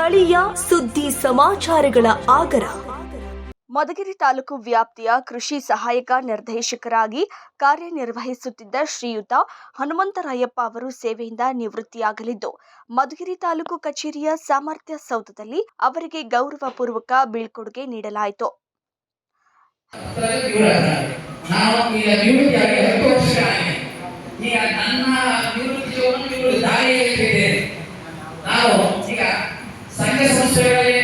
ಸ್ಥಳೀಯ ಸುದ್ದಿ ಸಮಾಚಾರಗಳ ಆಗರ. ಮಧುಗಿರಿ ತಾಲೂಕು ವ್ಯಾಪ್ತಿಯ ಕೃಷಿ ಸಹಾಯಕ ನಿರ್ದೇಶಕರಾಗಿ ಕಾರ್ಯನಿರ್ವಹಿಸುತ್ತಿದ್ದ ಶ್ರೀಯುತ ಹನುಮಂತರಾಯಪ್ಪ ಅವರು ಸೇವೆಯಿಂದ ನಿವೃತ್ತಿಯಾಗಲಿದ್ದು ಮಧುಗಿರಿ ತಾಲೂಕು ಕಚೇರಿಯ ಸಾಮರ್ಥ್ಯ ಸೌಧದಲ್ಲಿ ಅವರಿಗೆ ಗೌರವಪೂರ್ವಕ ಬೀಳ್ಕೊಡುಗೆ ನೀಡಲಾಯಿತು. ಸಂಸ್ಥೆಗಳಲ್ಲಿ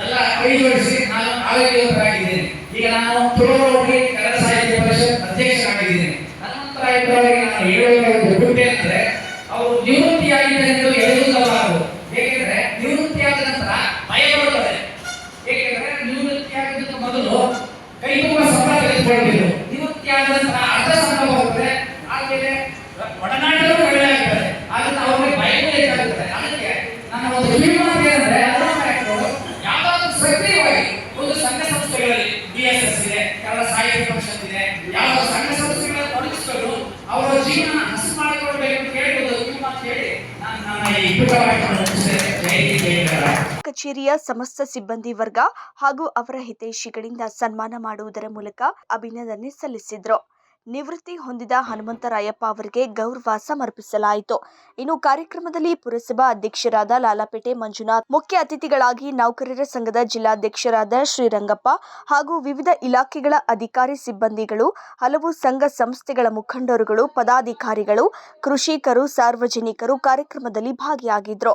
ಎಲ್ಲ ಕೈ ಜೋಡಿಸಿ ನಾನು ಆರೋಗ್ಯವಂತರಾಗಿದ್ದೇನೆ ಈಗ ನಾನು ತುಳುವಳಿ ಕನ್ನಡ ಸಾಹಿತ್ಯ ಪರಿಷತ್ ನಾನು ಹೇಳುವ ದುಡ್ಡೆ ಅಂದ್ರೆ, ಅವರು ನಿವೃತ್ತಿಯಾಗಿದೆ ಎಂದು ಅವರು ಏಕೆಂದ್ರೆ ನಿವೃತ್ತಿಯಾದ ನಂತರ ಭಯ ಏಕೆಂದರೆ ನಿವೃತ್ತಿಯಾಗೋದಕ್ಕೆ ಮೊದಲು ಕೈ ತುಂಬ ಸಂಬಳ ತೆಗೆದುಕೊಂಡಿದ್ರು ನಂತರ ಅರ್ಧ ಸಂಬಳ ಆಮೇಲೆ ಒಡನಾಟವೂ ಕಚೇರಿಯ ಸಮಸ್ತ ಸಿಬ್ಬಂದಿ ವರ್ಗ ಹಾಗೂ ಅವರ ಹಿತೈಷಿಗಳಿಂದ ಸನ್ಮಾನ ಮಾಡುವುದರ ಮೂಲಕ ಅಭಿನಂದನೆ ಸಲ್ಲಿಸಿದ್ರು. ನಿವೃತ್ತಿ ಹೊಂದಿದ ಹನುಮಂತರಾಯಪ್ಪ ಅವರಿಗೆ ಗೌರವ ಸಮರ್ಪಿಸಲಾಯಿತು. ಇನ್ನು ಕಾರ್ಯಕ್ರಮದಲ್ಲಿ ಪುರಸಭಾ ಅಧ್ಯಕ್ಷರಾದ ಲಾಲಾಪೇಟೆ ಮಂಜುನಾಥ್, ಮುಖ್ಯ ಅತಿಥಿಗಳಾಗಿ ನೌಕರರ ಸಂಘದ ಜಿಲ್ಲಾಧ್ಯಕ್ಷರಾದ ಶ್ರೀರಂಗಪ್ಪ ಹಾಗೂ ವಿವಿಧ ಇಲಾಖೆಗಳ ಅಧಿಕಾರಿ ಸಿಬ್ಬಂದಿಗಳು, ಹಲವು ಸಂಘ ಸಂಸ್ಥೆಗಳ ಮುಖಂಡರುಗಳು, ಪದಾಧಿಕಾರಿಗಳು, ಕೃಷಿಕರು, ಸಾರ್ವಜನಿಕರು ಕಾರ್ಯಕ್ರಮದಲ್ಲಿ ಭಾಗಿಯಾಗಿದ್ರು.